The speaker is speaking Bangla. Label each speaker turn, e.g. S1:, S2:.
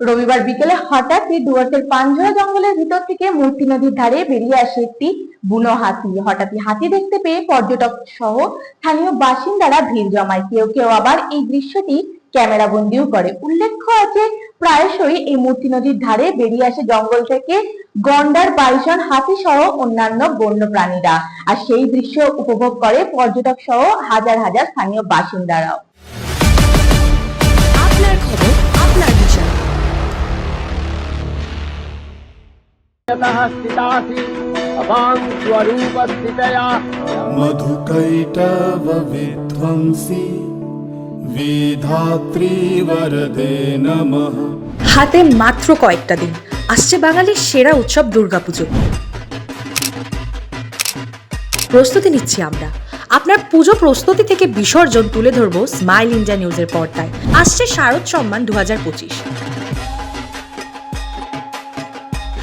S1: রবিবার বিকেলে হঠাৎই ডুয়ার্সের পাঞ্জরা জঙ্গলের ভিতর থেকে মূর্তি নদীর ধারে বেরিয়ে আসে একটি বুনো হাতি। হঠাৎই হাতি দেখতে পেয়ে পর্যটক সহ স্থানীয় বাসিন্দারা ভিড় জমায়। কেউ কেউ আবার এই দৃশ্যটি ক্যামেরা বন্দিও করে। উল্লেখ্য আছে, প্রায়শই এই মূর্তি নদীর ধারে বেরিয়ে আসে জঙ্গল থেকে গন্ডার বাইসন হাতি সহ অন্যান্য বন্য প্রাণীরা। আর সেই দৃশ্য উপভোগ করে পর্যটক সহ হাজার হাজার স্থানীয় বাসিন্দারাও।
S2: यतः स्थितासि अवां स्वरूपस्थितया
S3: मधुकैटवविध्वंसि वेधात्री वरदे नमः
S4: হাতে মাত্র কয়েকটা দিন আসছে বাঙালির সেরা উৎসব দুর্গাপুজো প্রস্তুতি নিচ্ছি আমরা আপনার পুজো প্রস্তুতি থেকে বিসর্জন তুলে ধরবো স্মাইল ইন্ডিয়া নিউজের পর্দায় আসছে শারদ সম্মান দু